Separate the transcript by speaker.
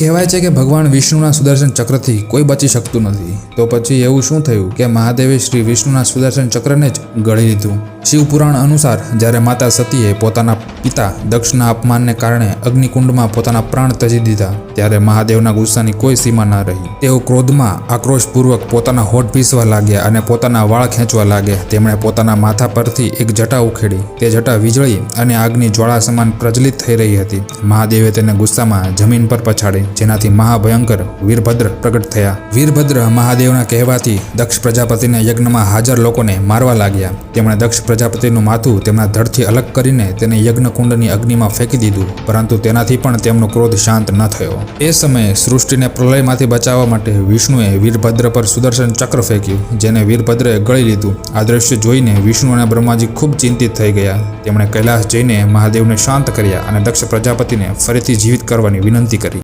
Speaker 1: કહેવાય છે કે ભગવાન વિષ્ણુના સુદર્શન ચક્રથી કોઈ બચી શકતું નથી. તો પછી એવું શું થયું કે મહાદેવે શ્રી વિષ્ણુના સુદર્શન ચક્રને જ ગળી લીધું? શિવપુરાણ અનુસાર જ્યારે માતા સતીએ પોતાના પિતા દક્ષના અપમાનને કારણે અગ્નિકુંડમાં પોતાના પ્રાણ તજી દીધા, ત્યારે મહાદેવના ગુસ્સાની કોઈ સીમા ન રહી. તેઓ ક્રોધમાં આક્રોશપૂર્વક પોતાના હોઠ પીસવા લાગ્યા અને પોતાના વાળ ખેંચવા લાગ્યા. તેમણે પોતાના માથા પરથી એક જટા ઉખેડી, તે જટા વીજળી અને આગની જ્વાળા સમાન પ્રજ્વલિત થઈ રહી હતી. મહાદેવે તેને ગુસ્સામાં જમીન પર પછાડી, જેનાથી મહાભયંકર વીરભદ્ર પ્રગટ થયા. વીરભદ્ર મહાદેવના કહેવાથી દક્ષ પ્રજાપતિને યજ્ઞમાં હાજર લોકોને મારવા લાગ્યા. તેમણે દક્ષ પ્રજાપતિનું માથું તેમના ધડથી અલગ કરીને તેને યજ્ઞકુંડની અગ્નિમાં ફેંકી દીધું, પરંતુ તેનાથી પણ તેમનો ક્રોધ શાંત ન થયો. એ સમયે સૃષ્ટિને પ્રલયમાંથી બચાવવા માટે વિષ્ણુએ વીરભદ્ર પર સુદર્શન ચક્ર ફેંક્યું, જેને વીરભદ્રએ ગળી લીધું. આ દ્રશ્ય જોઈને વિષ્ણુ અને બ્રહ્માજી ખૂબ ચિંતિત થઈ ગયા. તેમણે કૈલાસ જઈને મહાદેવને શાંત કર્યા અને દક્ષ પ્રજાપતિને ફરીથી જીવિત કરવાની વિનંતી કરી.